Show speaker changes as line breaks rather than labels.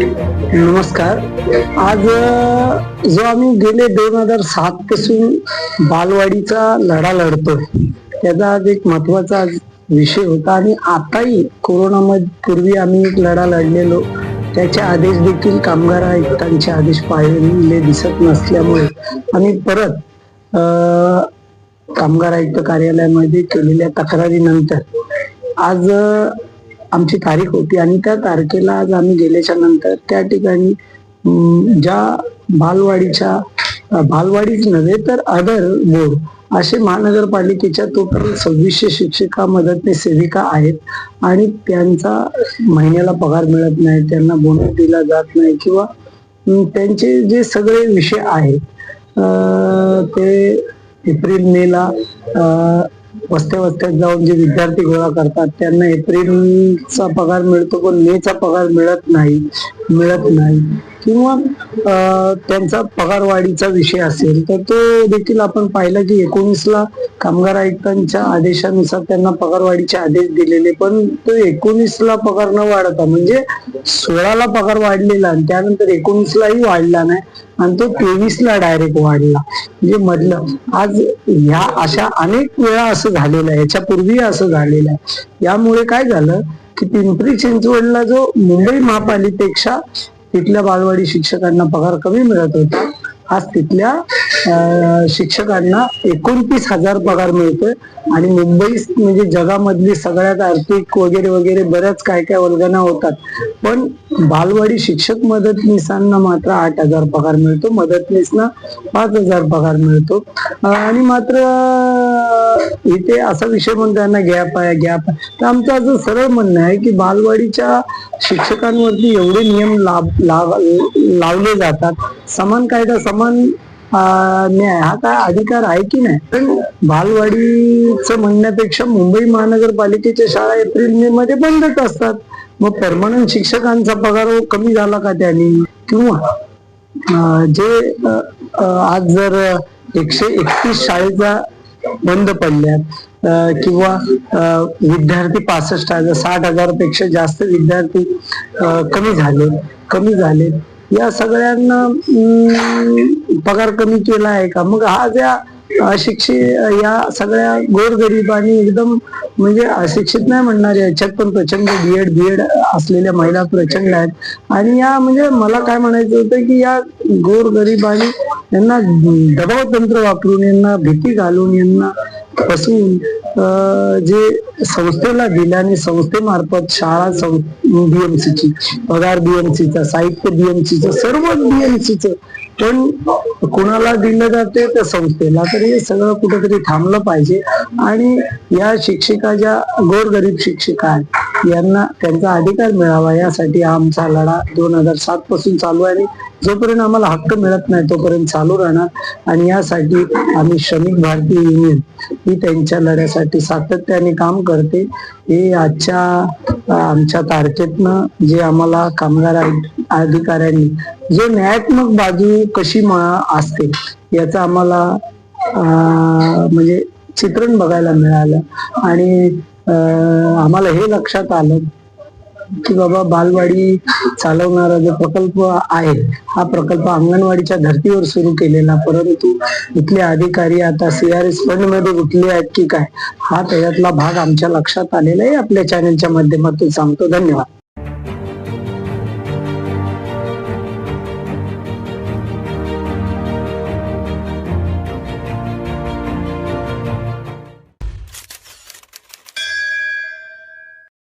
नमस्कार. आज जो आम्ही गेले दोन हजार सात पासून बालवाडीचा लढा लढतोय त्याचा आज एक महत्त्वाचा विषय होता आणि आताही कोरोनामध्ये पूर्वी आम्ही एक लढा लढलेलो. त्याचे आदेश देखील कामगार आयुक्तांचे आदेश पाळलेले दिसत नसल्यामुळे आम्ही परत कामगार आयुक्त कार्यालयामध्ये केलेल्या तक्रारीनंतर आज आमची तारीख होती आणि त्या तारखेला आज आम्ही गेल्याच्यानंतर त्या ठिकाणी ज्या बालवाडीच्या बालवाडीच नव्हे तर अदर बोर्ड असे महानगरपालिकेच्या टोटल सव्वीसशे शिक्षिका मदतनीस सेविका आहेत आणि त्यांचा महिन्याला पगार मिळत नाही त्यांना बोनस दिला जात नाही किंवा त्यांचे जे सगळे विषय आहेत ते एप्रिल मेला वस्ते वस्त्यात जाऊन जे विद्यार्थी गोळा करतात त्यांना एप्रिलचा पगार मिळतो पण मेचा पगार मिळत नाही. मिळत नाही. किंवा त्यांचा पगार वाढीचा विषय असेल तर तो देखील आपण पाहिलं की एकोणीसला कामगार आयुक्तांच्या आदेशानुसार त्यांना पगारवाढीचे आदेश दिलेले पण तो एकोणीसला पगार न वाढता म्हणजे सोळाला पगार वाढलेला आणि त्यानंतर एकोणीसलाही वाढला नाही आणि तो तेवीसला डायरेक्ट वाढला. म्हणजे मधलं आज ह्या अशा अनेक वेळा असं झालेलं आहे याच्यापूर्वी असं झालेलं आहे. यामुळे काय झालं की पिंपरी चिंचवडला जो मुंबई महापालिकेपेक्षा तिथल्या बालवाडी शिक्षकांना पगार कमी मिळत होता आज तिथल्या शिक्षकांना एकोणतीस हजार पगार मिळतोय आणि मुंबई म्हणजे जगामधली सगळ्यात आर्थिक वगैरे वगैरे बऱ्याच काय काय वल्गना होतात. पण बालवाडी शिक्षक मदतनीसांना मात्र आठ हजार पगार मिळतो. मदतनीसना पाच हजार पगार मिळतो. आणि मात्र इथे असा विषय म्हणून त्यांना गॅप आहे गॅप आहे तर आमचं असं सरळ म्हणणं आहे की बालवाडीच्या शिक्षकांवरती एवढे नियम लाभ लावले जातात. समान कायदा समान न्याय हा काय अधिकार आहे की नाही? पण बालवाडीचं म्हणण्यापेक्षा मुंबई महानगरपालिकेच्या शाळा एप्रिल मे मध्ये बंदच असतात. मग परमनंट शिक्षकांचा पगार कमी झाला का त्यांनी? किंवा जे आज जर एकशे एकतीस शाळेचा बंद पडल्यात किंवा विद्यार्थी पासष्ट हजार साठ हजारपेक्षा जास्त विद्यार्थी कमी झाले कमी झाले या सगळ्यांना पगार कमी केला आहे का? मग हा ज्या अशिक्षित या सगळ्या गोरगरिबांनी एकदम म्हणजे अशिक्षित नाही म्हणणारे याच्यात पण प्रचंड बीएड बीएड असलेल्या महिला प्रचंड आहेत. आणि या म्हणजे मला काय म्हणायचं होतं की या गोरगरिबांनी यांना दबाव तंत्र वापरून यांना भीती घालून यांना फसवून अं, जे संस्थेला दिल्याने संस्थेमार्फत शाळा बीएमसीची पगार बीएमसीचा साहित्य बीएमसीचं सर्व बीएमसीचं पण कुणाला दिलं जाते त्या संस्थेला तर हे सगळं कुठेतरी थांबलं पाहिजे. आणि या शिक्षिका ज्या गोरगरीब शिक्षिका आहेत यांना त्यांचा अधिकार मिळावा यासाठी आमचा लढा दोन हजार सात पासून चालू आहे. जोपर्यंत आम्हाला हक्क मिळत नाही तोपर्यंत चालू राहणार. आणि यासाठी आम्ही श्रमिक भारतीय युनियन ही त्यांच्या लढ्यासाठी सातत्याने काम करते. हे आजच्या आमच्या तारखेतनं जे आम्हाला कामगार आहेत अधिकाऱ्यांनी. जो न्यायात्मक बाजू कशी असते याचा आम्हाला अं, म्हणजे चित्रण बघायला मिळालं. आणि अं, आम्हाला हे लक्षात आलं की बाबा बालवाडी चालवणारा जो प्रकल्प आहे हा प्रकल्प अंगणवाडीच्या धर्तीवर सुरू केलेला. परंतु इथले अधिकारी आता सीआरएस फंडमध्ये गुंतले आहेत की काय हा त्याच्यातला भाग आमच्या लक्षात आलेला आहे. आपल्या चॅनलच्या माध्यमातून सांगतो. धन्यवाद.